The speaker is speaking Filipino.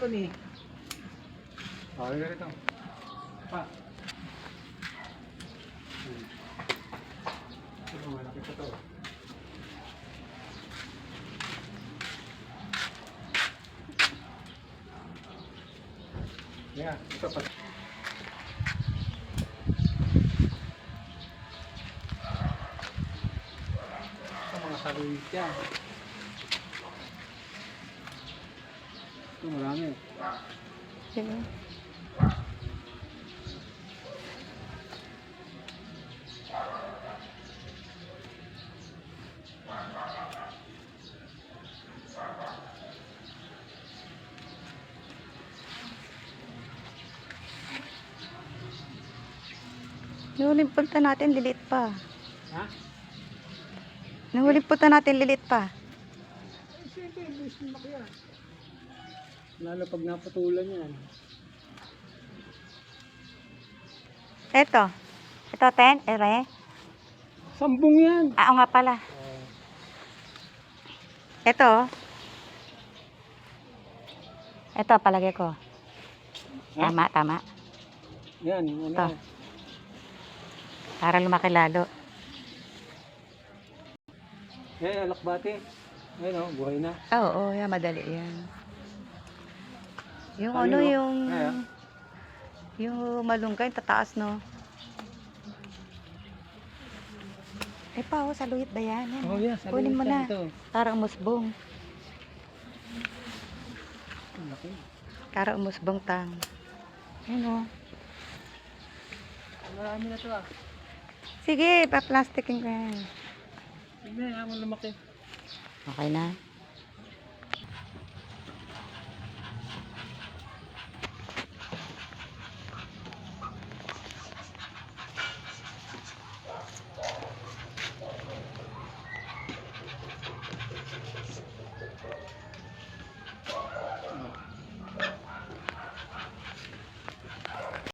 cellphone eh. Okay rito. Pa. Ito, malaki pa to. Yeah, ito pa. Ito mga saluit yan. Ito marami. Sige. Yung huling punta natin, lilit pa. Ha? Yung huling punta natin, lilit pa. Siyempre, na kaya. Lalo pag napatulan yan. Eto. Ito, ten, ere. Sambong yan. Ah, nga pala. Ito. Ito, palagay ko. Tama, tama. Yan, ano. Ito. Para lumaki lalo. Eh, alakbate. Ayun oh, buhay na. Oo, oh, yeah, madali yan. Yung Ano ano, yun? yung... Ayan. Yung malunggay, tataas, no? Eh pa, oh, saluit ba yan? Yan, Oh, yeah, sabi Kunin mo na. Ito. Parang musbong. Laki. Parang musbong tang. Yan, oh. Marami na to ah. Sige, pa-plastikin ko yan. Hindi, hamon lumaki. Okay na.